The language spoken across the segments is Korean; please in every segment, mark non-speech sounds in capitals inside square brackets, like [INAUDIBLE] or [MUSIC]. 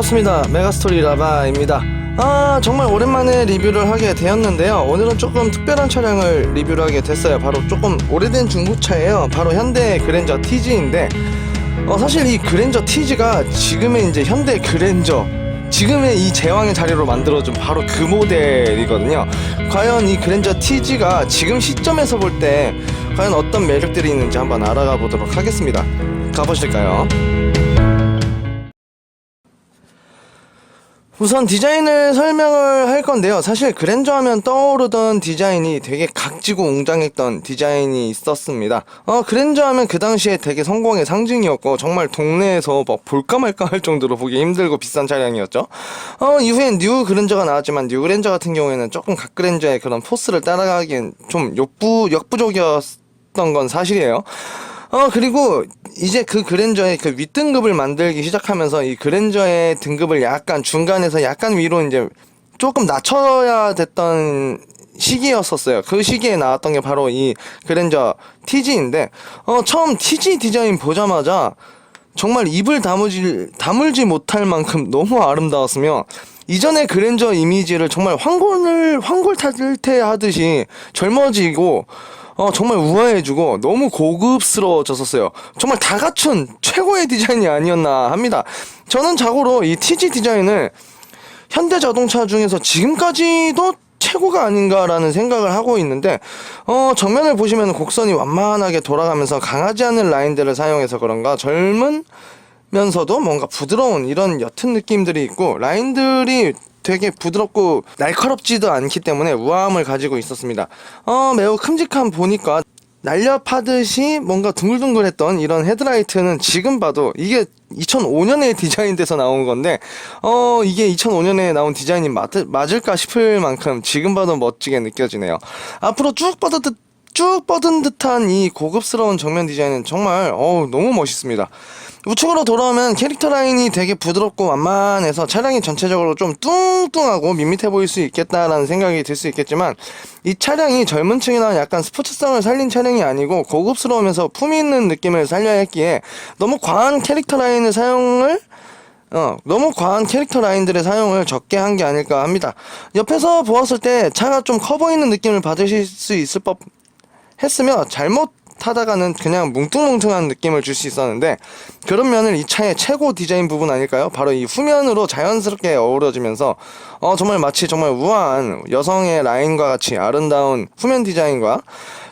반갑습니다. 메가스토리 라바입니다. 아, 정말 오랜만에 리뷰를 하게 되었는데요. 오늘은 조금 특별한 차량을 리뷰를 하게 됐어요. 바로 조금 오래된 중고차예요. 바로 현대 그랜저 TG인데, 어, 사실 이 그랜저 TG가 지금의 이제 현대 그랜저, 지금의 이 제왕의 자리로 만들어준 바로 그 모델이거든요. 과연 이 그랜저 TG가 지금 시점에서 볼 때 과연 어떤 매력들이 있는지 한번 알아가 보도록 하겠습니다. 가보실까요? 우선 디자인을 설명을 할 건데요. 사실 그랜저 하면 떠오르던 디자인이 되게 각지고 웅장했던 디자인이 있었습니다. 어, 그랜저 하면 그 당시에 되게 성공의 상징이었고, 정말 동네에서 막 볼까 말까 할 정도로 보기 힘들고 비싼 차량이었죠. 어, 이후엔 뉴 그랜저가 나왔지만, 뉴 그랜저 같은 경우에는 조금 각 그랜저의 그런 포스를 따라가기엔 좀 역부, 역부족이었던 건 사실이에요. 어 그리고 이제 그 그랜저의 그 윗등급을 만들기 시작하면서 이 그랜저의 등급을 약간 중간에서 약간 위로 이제 조금 낮춰야 됐던 시기였었어요. 그 시기에 나왔던 게 바로 이 그랜저 TG인데 어 처음 TG 디자인 보자마자 정말 입을 다물지 다물지 못할 만큼 너무 아름다웠으며 이전의 그랜저 이미지를 정말 황골을 황골 탈퇴 하듯이 젊어지고 어, 정말 우아해지고 너무 고급스러워졌었어요. 정말 다 갖춘 최고의 디자인이 아니었나 합니다. 저는 자고로 이 TG 디자인을 현대 자동차 중에서 지금까지도 최고가 아닌가라는 생각을 하고 있는데 어 정면을 보시면 곡선이 완만하게 돌아가면서 강하지 않은 라인들을 사용해서 그런가 젊은 면서도 뭔가 부드러운 이런 옅은 느낌들이 있고 라인들이 되게 부드럽고 날카롭지도 않기 때문에 우아함을 가지고 있었습니다. 어, 매우 큼직한 보니까 날렵하듯이 뭔가 둥글둥글했던 이런 헤드라이트는 지금 봐도 이게 2005년에 [LAUGHS] 디자인돼서 나온 건데 어 이게 2005년에 나온 디자인이 맞, 맞을까 싶을 만큼 지금 봐도 멋지게 느껴지네요. 앞으로 쭉 뻗어듯 쭉 뻗은 듯한 이 고급스러운 정면 디자인은 정말 어우 너무 멋있습니다. 우측으로 돌아오면 캐릭터 라인이 되게 부드럽고 완만해서 차량이 전체적으로 좀 뚱뚱하고 밋밋해 보일 수 있겠다라는 생각이 들 수 있겠지만 이 차량이 젊은 층이나 약간 스포츠성을 살린 차량이 아니고 고급스러우면서 품위 있는 느낌을 살려야 했기에 너무 과한 캐릭터 라인을 사용을 어, 너무 과한 캐릭터 라인들의 사용을 적게 한 게 아닐까 합니다. 옆에서 보았을 때 차가 좀 커 보이는 느낌을 받으실 수 있을 법 했으며 잘못 타다가는 그냥 뭉퉁뭉퉁한 느낌을 줄 수 있었는데 그런 면을 이 차의 최고 디자인 부분 아닐까요? 바로 이 후면으로 자연스럽게 어우러지면서 어 정말 마치 정말 우아한 여성의 라인과 같이 아름다운 후면 디자인과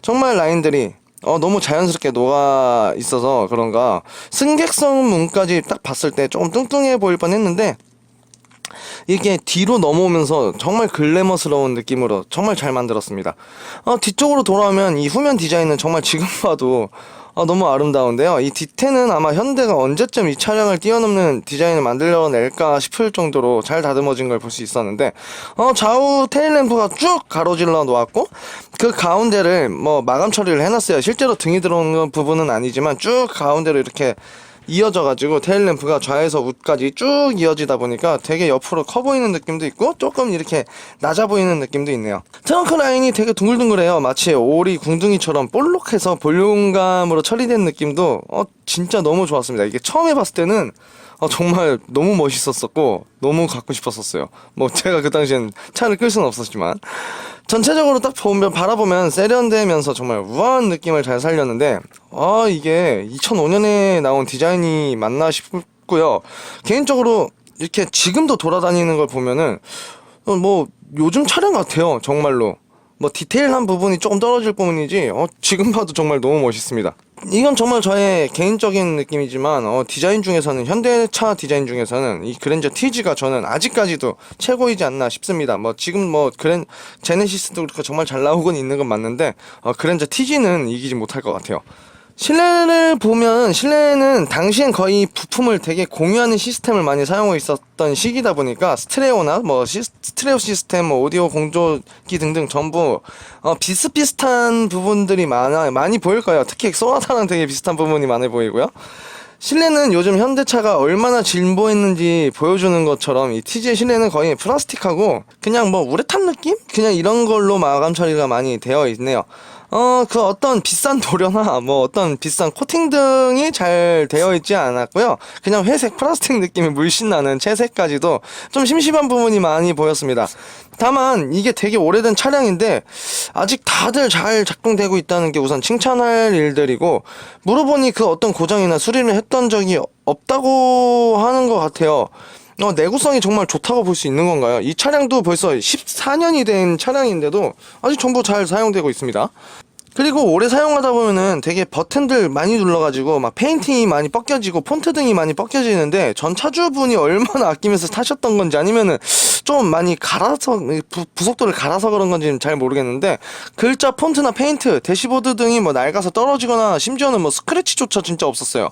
정말 라인들이 어 너무 자연스럽게 녹아 있어서 그런가 승객성 문까지 딱 봤을 때 조금 뚱뚱해 보일 뻔했는데 이게 뒤로 넘어오면서 정말 글래머스러운 느낌으로 정말 잘 만들었습니다. 어, 뒤쪽으로 돌아오면 이 후면 디자인은 정말 지금 [LAUGHS] 봐도 어, 너무 아름다운데요. 이 뒤태는 아마 현대가 언제쯤 이 차량을 뛰어넘는 디자인을 만들어낼까 싶을 정도로 잘 다듬어진 걸 볼 수 있었는데, 어, 좌우 테일램프가 쭉 가로질러 놓았고, 그 가운데를 뭐 마감 처리를 해놨어요. 실제로 등이 들어오는 부분은 아니지만 쭉 가운데로 이렇게 이어져가지고 테일 램프가 좌에서 우까지 쭉 이어지다 보니까 되게 옆으로 커 보이는 느낌도 있고 조금 이렇게 낮아 보이는 느낌도 있네요. 트렁크 라인이 되게 둥글둥글해요. 마치 오리 궁둥이처럼 볼록해서 볼륨감으로 처리된 느낌도 어 진짜 너무 좋았습니다. 이게 처음에 봤을 때는 어, 정말 너무 멋있었었고 너무 갖고 싶었었어요. 뭐 제가 그 당시엔 차를 끌 수는 없었지만 전체적으로 딱 보면 바라보면 세련되면서 정말 우아한 느낌을 잘 살렸는데 아 이게 2005년에 나온 디자인이 맞나 싶고요. 개인적으로 이렇게 지금도 돌아다니는 걸 보면은 어, 뭐 요즘 차량 같아요. 정말로. 뭐 디테일한 부분이 조금 떨어질 뿐이지 어, 지금 봐도 정말 너무 멋있습니다. 이건 정말 저의 개인적인 느낌이지만 어, 디자인 중에서는 현대차 디자인 중에서는 이 그랜저 TG가 저는 아직까지도 최고이지 않나 싶습니다. 뭐 지금 뭐 그랜 제네시스도 그렇고 정말 잘 나오곤 있는 건 맞는데 어, 그랜저 TG는 이기지 못할 것 같아요. 실내를 보면 실내는 당시엔 거의 부품을 되게 공유하는 시스템을 많이 사용하고 있었던 시기다 보니까 스트레오나 뭐 시, 스트레오 시스템, 뭐 오디오 공조기 등등 전부 어, 비슷비슷한 부분들이 많아 많이 보일 거예요. 특히 소나타랑 되게 비슷한 부분이 많이 보이고요. 실내는 요즘 현대차가 얼마나 진보했는지 보여주는 것처럼 이 TG의 실내는 거의 플라스틱하고 그냥 뭐 우레탄 느낌? 그냥 이런 걸로 마감 처리가 많이 되어 있네요. 어, 그 어떤 비싼 [LAUGHS] 도료나 뭐 어떤 비싼 코팅 등이 잘 되어 있지 않았고요. 그냥 회색 플라스틱 느낌이 물씬 나는 채색까지도 좀 심심한 부분이 많이 보였습니다. 다만 이게 되게 오래된 차량인데 아직 다들 잘 작동되고 있다는 게 우선 칭찬할 일들이고 물어보니 그 어떤 고장이나 수리를 했던 적이 없다고 하는 것 같아요. 어, 내구성이 정말 좋다고 볼 수 있는 건가요? 이 차량도 벌써 14년이 된 차량인데도 아직 전부 잘 사용되고 있습니다. 그리고 오래 사용하다 보면은 되게 버튼들 많이 눌러가지고 막 페인팅이 많이 벗겨지고 폰트 등이 많이 벗겨지는데 전 차주분이 얼마나 아끼면서 타셨던 건지 아니면은 좀 많이 갈아서 부, 부속도를 갈아서 그런 건지는 잘 모르겠는데 글자 폰트나 페인트 대시보드 등이 뭐 낡아서 떨어지거나 심지어는 뭐 스크래치조차 진짜 없었어요.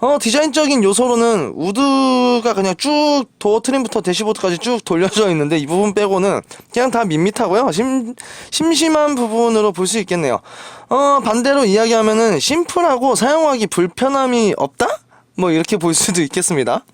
어 디자인적인 요소로는 우드가 그냥 쭉 도어 트림부터 대시보드까지 쭉 돌려져 있는데 이 부분 빼고는 그냥 다 밋밋하고요. 심 심심한 부분으로 볼 수 있겠네요. 어 반대로 이야기하면은 심플하고 사용하기 불편함이 없다? 뭐 이렇게 볼 수도 있겠습니다.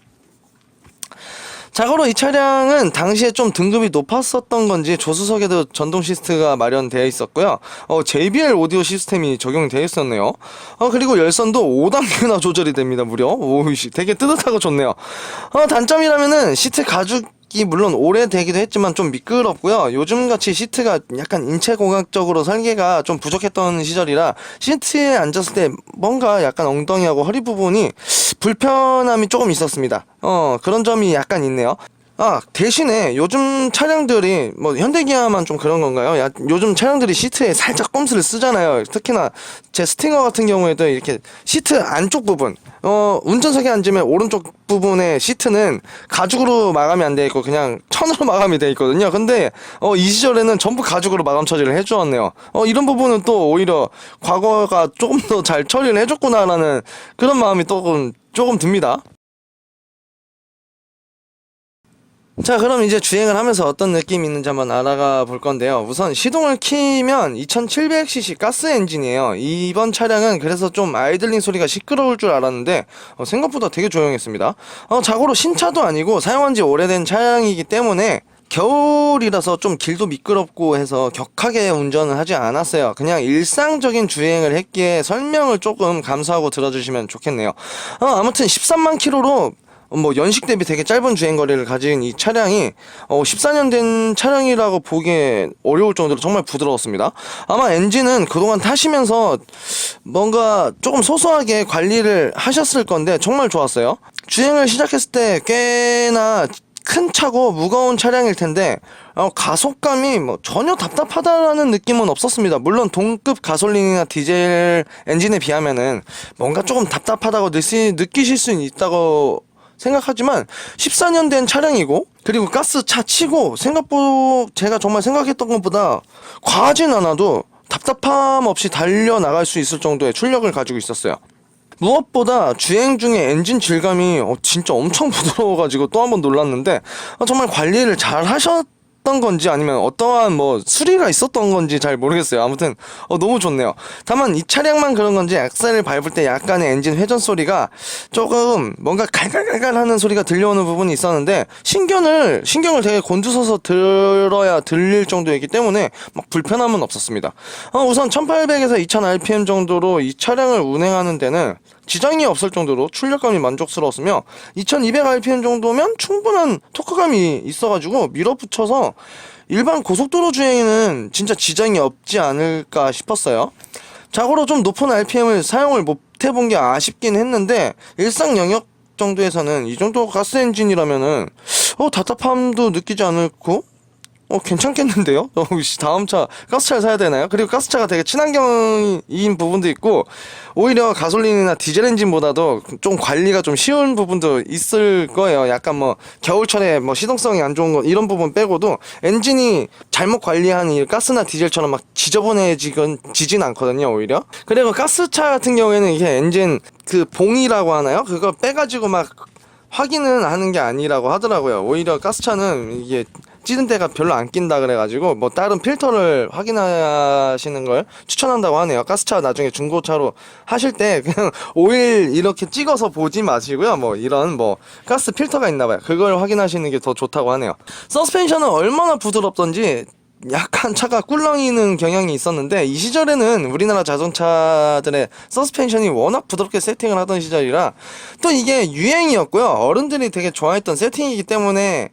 자고로 이 차량은 당시에 좀 등급이 높았었던 건지 조수석에도 전동 시스트가 마련되어 있었고요. 어, JBL 오디오 시스템이 적용되어 있었네요. 어, 그리고 열선도 5단계나 조절이 됩니다. 무려. 오이씨, 되게 뜨뜻하고 좋네요. 어, 단점이라면은 시트 가죽 이 물론 오래되기도 했지만 좀 미끄럽고요. 요즘같이 시트가 약간 인체공학적으로 설계가 좀 부족했던 시절이라 시트에 앉았을 때 뭔가 약간 엉덩이하고 허리 부분이 불편함이 조금 있었습니다. 어 그런 점이 약간 있네요. 아 대신에 요즘 차량들이 뭐 현대기아만 좀 그런 건가요? 야, 요즘 차량들이 시트에 살짝 꼼수를 쓰잖아요. 특히나 제 스팅어 같은 경우에도 이렇게 시트 안쪽 부분, 어 운전석에 앉으면 오른쪽 부분의 시트는 가죽으로 마감이 안 돼 있고 그냥 천으로 [LAUGHS] 마감이 돼 있거든요. 근데 어 이 시절에는 전부 가죽으로 마감 처리를 해주었네요. 어 이런 부분은 또 오히려 과거가 조금 더 잘 처리를 해줬구나라는 그런 마음이 조금 조금 듭니다. 자 그럼 이제 주행을 하면서 어떤 느낌이 있는지 한번 알아가 볼 건데요 우선 시동을 키면 2700cc 가스 엔진이에요 이번 차량은 그래서 좀 아이들링 소리가 시끄러울 줄 알았는데 어, 생각보다 되게 조용했습니다 어, 자고로 신차도 아니고 사용한 지 오래된 차량이기 때문에 겨울이라서 좀 길도 미끄럽고 해서 격하게 운전을 하지 않았어요. 그냥 일상적인 주행을 했기에 설명을 조금 감수하고 들어주시면 좋겠네요. 어, 아무튼 13만 킬로로 뭐 연식 대비 되게 짧은 주행 거리를 가진 이 차량이 어 14년 된 차량이라고 보기에 어려울 정도로 정말 부드러웠습니다. 아마 엔진은 그동안 타시면서 뭔가 조금 소소하게 관리를 하셨을 건데 정말 좋았어요. 주행을 시작했을 때 꽤나 큰 차고 무거운 차량일 텐데 어, 가속감이 뭐 전혀 답답하다라는 느낌은 없었습니다. 물론 동급 가솔린이나 디젤 엔진에 비하면은 뭔가 조금 답답하다고 느끼, 느끼실 수 있다고 생각하지만 14년 된 차량이고 그리고 가스 차 치고 생각보다 제가 정말 생각했던 것보다 과하진 않아도 답답함 없이 달려 나갈 수 있을 정도의 출력을 가지고 있었어요. 무엇보다 주행 중에 엔진 질감이 어, 진짜 엄청 [LAUGHS] 부드러워가지고 또 한 번 놀랐는데 어, 정말 관리를 잘 하셨. 던 건지 아니면 어떠한 뭐 수리가 있었던 건지 잘 모르겠어요. 아무튼 어, 너무 좋네요. 다만 이 차량만 그런 건지 엑셀을 밟을 때 약간의 엔진 회전 소리가 조금 뭔가 갈갈갈갈 하는 소리가 들려오는 부분이 있었는데 신경을 신경을 되게 곤두서서 들어야 들릴 정도이기 때문에 막 불편함은 없었습니다. 어, 우선 1800에서 2000 rpm 정도로 이 차량을 운행하는 데는 지장이 없을 정도로 출력감이 만족스러웠으며 2200rpm 정도면 충분한 토크감이 있어가지고 밀어붙여서 일반 고속도로 주행에는 진짜 지장이 없지 않을까 싶었어요. 자고로 좀 높은 RPM을 사용을 못 해본 게 아쉽긴 했는데 일상 영역 정도에서는 이 정도 가스 엔진이라면은 어 답답함도 느끼지 않고 어 괜찮겠는데요? [LAUGHS] 어, 씨, 다음 차 가스차를 사야 되나요? 그리고 가스차가 되게 친환경인 부분도 있고 오히려 가솔린이나 디젤 엔진보다도 좀 관리가 좀 쉬운 부분도 있을 거예요. 약간 뭐 겨울철에 뭐 시동성이 안 좋은 거 이런 부분 빼고도 엔진이 잘못 관리한 이 가스나 디젤처럼 막 지저분해지건 지진 않거든요. 오히려 그리고 가스차 같은 경우에는 이게 엔진 그 봉이라고 하나요? 그거 빼가지고 막 확인은 하는 게 아니라고 하더라고요. 오히려 가스차는 이게 찌든 때가 별로 안 낀다 그래가지고 뭐 다른 필터를 확인하시는 걸 추천한다고 하네요. 가스차 나중에 중고차로 하실 때 그냥 [LAUGHS] 오일 이렇게 찍어서 보지 마시고요. 뭐 이런 뭐 가스 필터가 있나봐요. 그걸 확인하시는 게 더 좋다고 하네요. 서스펜션은 얼마나 부드럽던지 약간 차가 꿀렁이는 경향이 있었는데 이 시절에는 우리나라 자동차들의 서스펜션이 워낙 부드럽게 세팅을 하던 시절이라 또 이게 유행이었고요. 어른들이 되게 좋아했던 세팅이기 때문에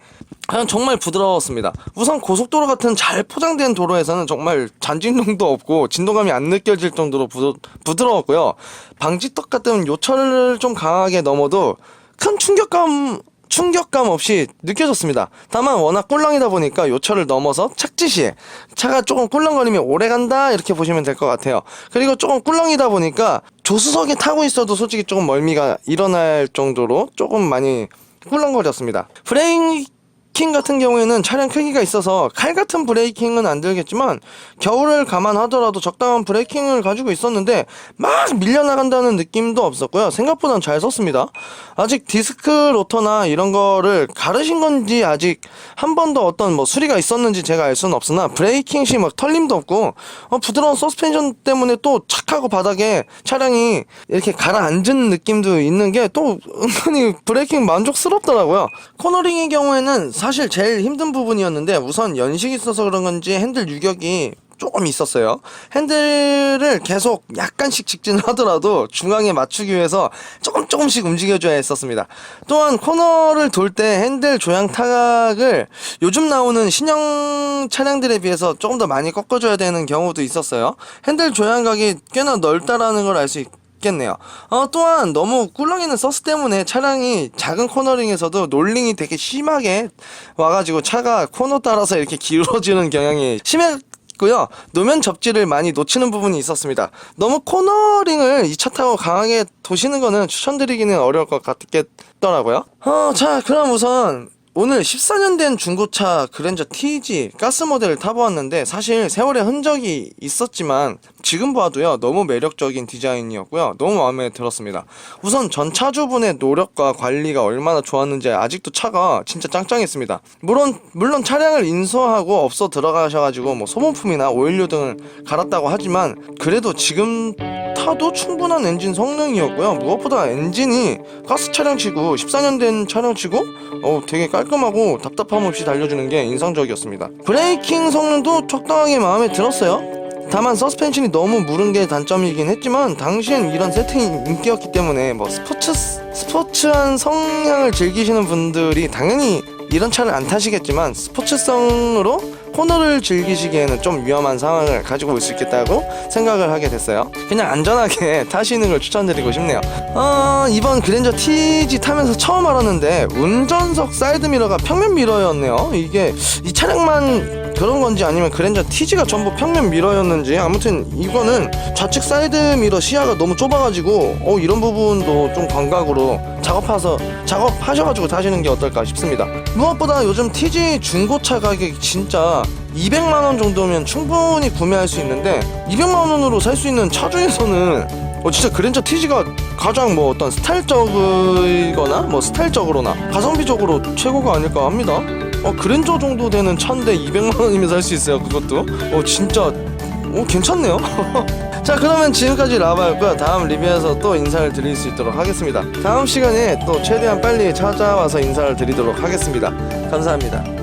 그냥 정말 부드러웠습니다. 우선 고속도로 같은 잘 포장된 도로에서는 정말 잔진동도 없고 진동감이 안 느껴질 정도로 부드, 부드러웠고요. 방지턱 같은 요철을 좀 강하게 넘어도 큰 충격감 충격감 없이 느껴졌습니다. 다만 워낙 꿀렁이다 보니까 요철을 넘어서 착지 시에 차가 조금 꿀렁거리면 오래 간다 이렇게 보시면 될 것 같아요. 그리고 조금 꿀렁이다 보니까 조수석에 타고 있어도 솔직히 조금 멀미가 일어날 정도로 조금 많이 꿀렁거렸습니다. 브레이 킹 같은 경우에는 차량 크기가 있어서 칼 같은 브레이킹은 안 들겠지만 겨울을 감안하더라도 적당한 브레이킹을 가지고 있었는데 막 밀려나간다는 느낌도 없었고요. 생각보단 잘 섰습니다. 아직 디스크 로터나 이런 거를 가르신 건지 아직 한번더 어떤 뭐 수리가 있었는지 제가 알 수는 없으나 브레이킹 시 막 털림도 없고 어, 부드러운 서스펜션 때문에 또 착하고 바닥에 차량이 이렇게 가라앉은 느낌도 있는 게 또 은근히 브레이킹 만족스럽더라고요. 코너링의 경우에는 사실 제일 힘든 부분이었는데 우선 연식이 있어서 그런 건지 핸들 유격이 조금 있었어요. 핸들을 계속 약간씩 직진하더라도 중앙에 맞추기 위해서 조금 조금씩 움직여줘야 했었습니다. 또한 코너를 돌 때 핸들 조향 타각을 요즘 나오는 신형 차량들에 비해서 조금 더 많이 꺾어줘야 되는 경우도 있었어요. 핸들 조향각이 꽤나 넓다라는 걸 알 수 있. 겠네요. 어, 또한 너무 꿀렁이는 서스 때문에 차량이 작은 코너링에서도 롤링이 되게 심하게 와가지고 차가 코너 따라서 이렇게 기울어지는 경향이 심해 고요 노면 접지를 많이 놓치는 부분이 있었습니다. 너무 코너링을 이 차 타고 강하게 도시는 거는 추천드리기는 어려울 것 같겠더라고요. 어, 자, 그럼 우선 오늘 14년 된 중고차 그랜저 TG 가스 모델을 타보았는데 사실 세월의 흔적이 있었지만 지금 봐도요 너무 매력적인 디자인이었고요. 너무 마음에 들었습니다. 우선 전 차주분의 노력과 관리가 얼마나 좋았는지 아직도 차가 진짜 짱짱했습니다. 물론 물론 차량을 인수하고 업소 들어가셔가지고 뭐 소모품이나 오일류 등을 갈았다고 하지만 그래도 지금 타도 충분한 엔진 성능이었고요. 무엇보다 엔진이 가스 차량치고 14년 된 차량치고 어 되게 깔끔하고 답답함 없이 달려주는 게 인상적이었습니다. 브레이킹 성능도 적당하게 마음에 들었어요 다만 서스펜션이 너무 무른 게 단점이긴 했지만 당시엔 이런 세팅이 인기였기 때문에 뭐 스포츠 스포츠한 성향을 즐기시는 분들이 당연히 이런 차를 안 타시겠지만 스포츠성으로 코너를 즐기시기에는 좀 위험한 상황을 가지고 올 수 있겠다고 생각을 하게 됐어요. 그냥 안전하게 [LAUGHS] 타시는 걸 추천드리고 싶네요. 어, 이번 그랜저 TG 타면서 처음 알았는데 운전석 사이드 미러가 평면 미러였네요. 이게 이 차량만 그런 건지 아니면 그랜저 TG가 전부 평면 미러였는지 아무튼 이거는 좌측 사이드 미러 시야가 너무 좁아가지고 어 이런 부분도 좀 감각으로 작업해서 작업하셔가지고 타시는 게 어떨까 싶습니다. 무엇보다 요즘 TG 중고차 가격이 진짜 200만 원 정도면 충분히 구매할 수 있는데 200만 원으로 살 수 있는 차 중에서는 어 진짜 그랜저 TG가 가장 뭐 어떤 스타일적이거나 뭐 스타일적으로나 가성비적으로 최고가 아닐까 합니다. 어 그랜저 정도 되는 차인데 200만 원이면 살 수 있어요. 그것도 어 진짜 어 괜찮네요. [LAUGHS] 자 그러면 지금까지 라바였고요. 다음 리뷰에서 또 인사를 드릴 수 있도록 하겠습니다. 다음 시간에 또 최대한 빨리 찾아와서 인사를 드리도록 하겠습니다. 감사합니다.